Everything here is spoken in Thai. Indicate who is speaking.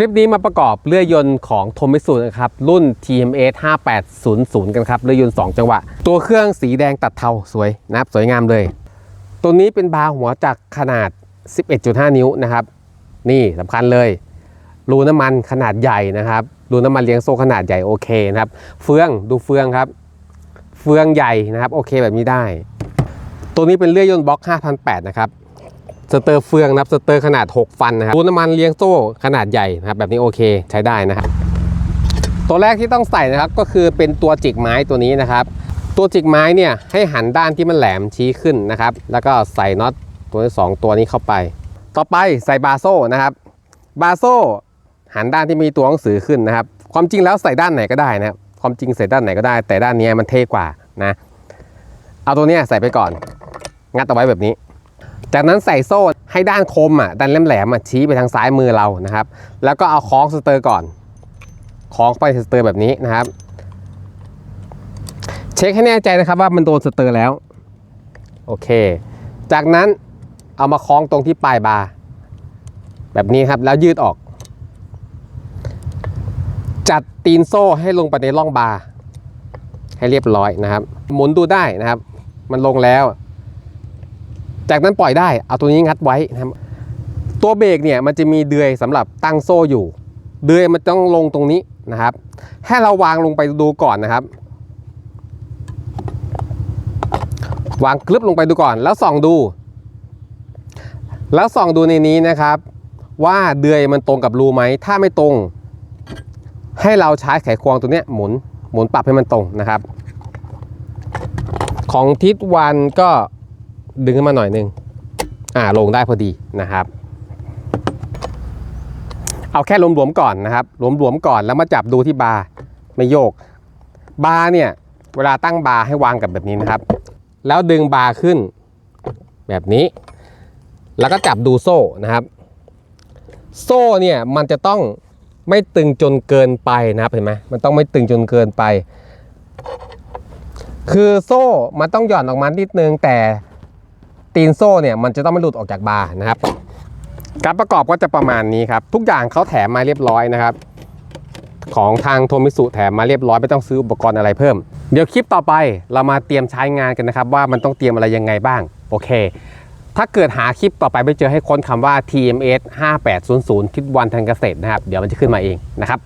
Speaker 1: คลิปนี้มาประกอบเรือยนต์ของโทมิสุนะครับ รุ่น TMS 5800 กันครับเรือยนต์ 2 จังหวะ ตัวเครื่องสีแดงตัดเทาสวยนะครับ สวยงามเลย ตัวนี้เป็นบาร์หัวจากขนาด 11.5 นิ้วนะครับ นี่สำคัญเลย รูน้ำมันขนาดใหญ่นะครับ รูน้ำมันเลี้ยงโซ่ขนาดใหญ่โอเคนะครับ เฟืองดูเฟืองครับ เฟืองใหญ่นะครับโอเคแบบนี้ได้ ตัวนี้เป็นเรือยนต์บล็อก5,008นะครับ สเตอร์เฟืองนะครับสเตอร์ขนาด 6 ฟันนะครับรูน้ำมันเลี้ยงโซ่ขนาดใหญ่นะครับแบบนี้โอเคใช้ได้นะครับ ตัวแรกที่ต้องใส่นะครับก็คือเป็นตัวจิกไม้ตัวนี้นะครับ ตัวจิกไม้เนี่ยให้หันด้านที่มันแหลมชี้ขึ้นนะครับ แล้วก็ใส่น็อตตัวที่สองตัวนี้เข้าไป ต่อไปใส่บาโซ่นะครับ บาโซ่หันด้านที่มีตัวหนังสือขึ้นนะครับ ความจริงแล้วใส่ด้านไหนก็ได้นะครับความจริงใส่ด้านไหนก็ได้ แต่ด้านเนี้ยมันเท่กว่านะ เอาตัวเนี้ยใส่ไปก่อน งัดเอาไว้แบบนี้ จากนั้นใส่โซ่ให้ด้านคมอะด้านแหลมๆอะชี้ไปทางซ้ายมือเรานะครับ แล้วก็เอาคล้องสเตอร์ก่อนคล้องไปสเตอร์แบบนี้นะครับ เช็คให้แน่ใจนะครับว่ามันโดนสเตอร์แล้วโอเค จากนั้นเอามาคล้องตรงที่ปลายบาร์แบบนี้ครับแล้วยืดออก จัดตีนโซ่ให้ลงไปในร่องบาร์ให้เรียบร้อยนะครับ หมุนดูได้นะครับ มันลงแล้ว จากนั้นปล่อยได้เอาตัวนี้งัดไว้นะครับตัวเบรกเนี่ยมันจะมีเดือยสำหรับตั้งโซ่อยู่ เดือยมันต้องลงตรงนี้นะครับ ให้เราวางลงไปดูก่อนนะครับ วางคลึบลงไปดูก่อน แล้วส่องดู แล้วส่องดูในนี้นะครับ ว่าเดือยมันตรงกับรูไหม ถ้าไม่ตรง ให้เราใช้ไขควงตัวเนี้ยหมุนหมุนปรับให้มันตรงนะครับ ของทิศวันก็ ดึงขึ้นมาหน่อยนึงอ่าลงได้พอดีนะครับ เอาแค่หลวมๆก่อนนะครับหลวมๆก่อนแล้วมาจับดูที่บาร์ไม่โยก บาร์เนี่ยเวลาตั้งบาร์ให้วางกับแบบนี้นะครับ แล้วดึงบาร์ขึ้นแบบนี้ แล้วก็จับดูโซ่นะครับ โซ่เนี่ยมันจะต้องไม่ตึงจนเกินไปนะครับเห็นไหมมันต้องไม่ตึงจนเกินไป คือโซ่มันต้องหย่อนออกมานิดนึงแต่ ตีนโซ่เนี่ยมันจะต้องไม่หลุดออกจากบาร์นะครับ การประกอบก็จะประมาณนี้ครับ ทุกอย่างเขาแถมมาเรียบร้อยนะครับ ของทางโทมิสุแถมมาเรียบร้อยไม่ต้องซื้ออุปกรณ์อะไรเพิ่ม เดี๋ยวคลิปต่อไปเรามาเตรียมใช้งานกันนะครับ ว่ามันต้องเตรียมอะไรยังไงบ้างโอเค ถ้าเกิดหาคลิปต่อไปไปเจอให้ค้นคำว่า TMS 5800 ทิศวันทางเกษตรนะครับ เดี๋ยวมันจะขึ้นมาเองนะครับ